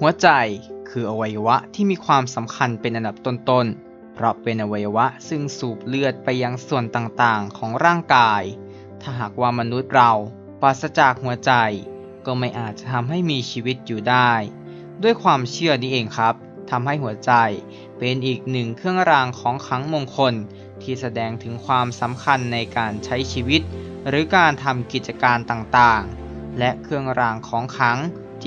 หัวใจคืออวัยวะที่มีความสำคัญเป็นอันดับต้นๆ เพราะเป็นอวัยวะซึ่งสูบเลือดไปยังส่วนต่างๆ ของร่างกาย ถ้าหากว่ามนุษย์เราปราศจากหัวใจ ก็ไม่อาจจะทำให้มีชีวิตอยู่ได้ ด้วยความเชื่อนี้เองครับทำให้หัวใจเป็นอีกหนึ่งเครื่องรางของขลังมงคล ที่แสดงถึงความสำคัญในการใช้ชีวิต หรือการทำกิจการต่างๆ และเครื่องรางของขลัง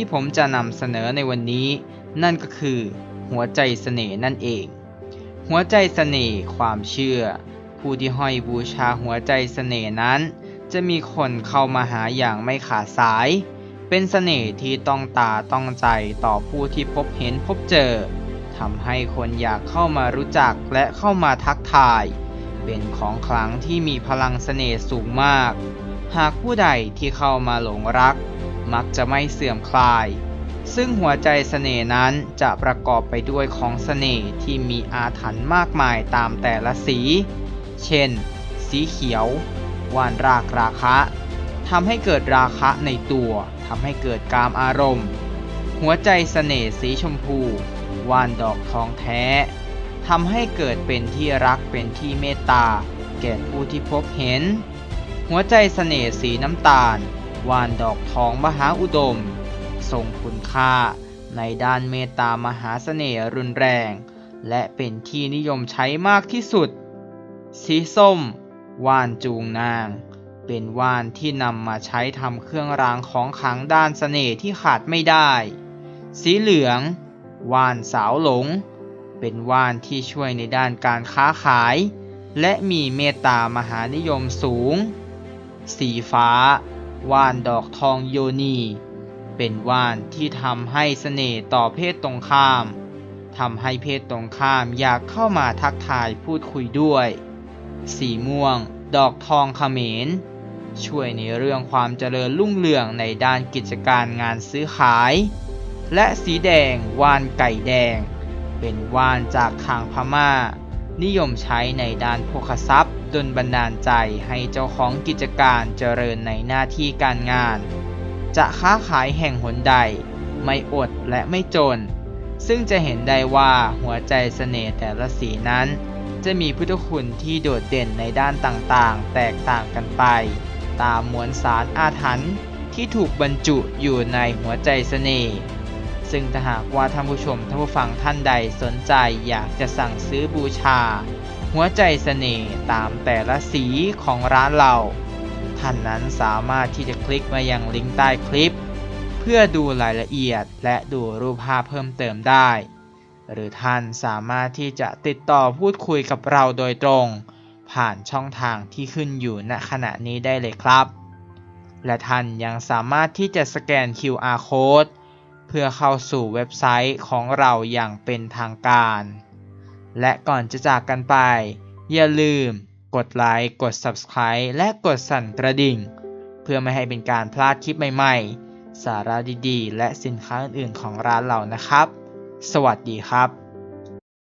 ที่ผมจะนำเสนอในวันนี้ นั่นก็คือ หัวใจเสน่ห์นั่นเอง หัวใจเสน่ห์ความเชื่อ ผู้ที่ห้อยบูชาหัวใจเสน่ห์นั้น จะมีคนเข้ามาหาอย่างไม่ขาดสาย เป็นเสน่ห์ที่ต้องตาต้องใจต่อผู้ที่พบเห็นพบเจอทำให้คนอยากเข้ามารู้จักและเข้ามาทักทาย เป็นของขลังที่มีพลังเสน่ห์สูงมาก หากผู้ใดที่เข้ามาหลงรัก มักจะไม่เสื่อมคลาย ซึ่งหัวใจเสน่ห์นั้นจะประกอบไปด้วยของเสน่ห์ที่มีอาถรรพ์มากมายตามแต่ละสี เช่น สีเขียว วานรากราคะทำให้เกิดราคะในตัวทำให้เกิดกามอารมณ์ หัวใจเสน่ห์สีชมพู วานดอกทองแท้ทำให้เกิดเป็นที่รักเป็นที่เมตตา แก่ผู้ที่พบเห็น หัวใจเสน่ห์สีน้ำตาล วานดอกทองมหาอุดม ทรงคุณค่าในด้านเมตตามหาเสน่ห์รุนแรง และเป็นที่นิยมใช้มากที่สุด สีส้ม ว่านจูงนาง เป็นว่านที่นำมาใช้ทำเครื่องรางของขลังด้านเสน่ห์ที่ขาดไม่ได้ สีเหลือง ว่านสาวหลง เป็นว่านที่ช่วยในด้านการค้าขาย และมีเมตตามหานิยมสูง สีฟ้า ว่านดอกทองโยนี เป็นว่านที่ทำให้เสน่ห์ต่อเพศตรงข้ามทำให้เพศตรงข้ามอยากเข้ามาทักทายพูดคุยด้วย สีม่วง ดอกทองเขมร ช่วยในเรื่องความเจริญรุ่งเรืองในด้านกิจการงานซื้อขาย และสีแดงว่านไก่แดง เป็นว่านจากทางพม่า นิยมใช้ในด้านโภคทรัพย์ดลบันดาลใจให้เจ้าของกิจการเจริญในหน้าที่การงาน จะค้าขายแห่งหนใด ไม่อดและไม่จน ซึ่งจะเห็นได้ว่าหัวใจเสน่ห์แต่ละสีนั้น จะมีพุทธคุณที่โดดเด่นในด้านต่างๆ แตกต่างกันไป ตามมวลสารอาถรรพ์ที่ถูกบรรจุอยู่ในหัวใจเสน่ห์ ซึ่งถ้าหากว่าท่านผู้ชมท่านผู้ฟังท่านใดสนใจอยากจะสั่งซื้อบูชา หัวใจเสน่ห์ตามแต่ละสีของร้านเรา ท่านนั้นสามารถที่จะคลิกมายังลิงก์ใต้คลิป เพื่อดูรายละเอียดและดูรูปภาพเพิ่มเติมได้ หรือท่านสามารถที่จะติดต่อพูดคุยกับเราโดยตรง ผ่านช่องทางที่ขึ้นอยู่ณขณะนี้ได้เลยครับ และท่านยังสามารถที่จะสแกน QR code เพื่อเข้าสู่เว็บไซต์ของเราอย่างเป็นทางการ และก่อนจะจากกันไป อย่าลืมกดไลค์ กด Subscribe และกดสั่นกระดิ่ง เพื่อไม่ให้เป็นการพลาดคลิปใหม่ๆ สาระดีๆ และสินค้าอื่นๆของร้านเรานะครับ สวัสดีครับ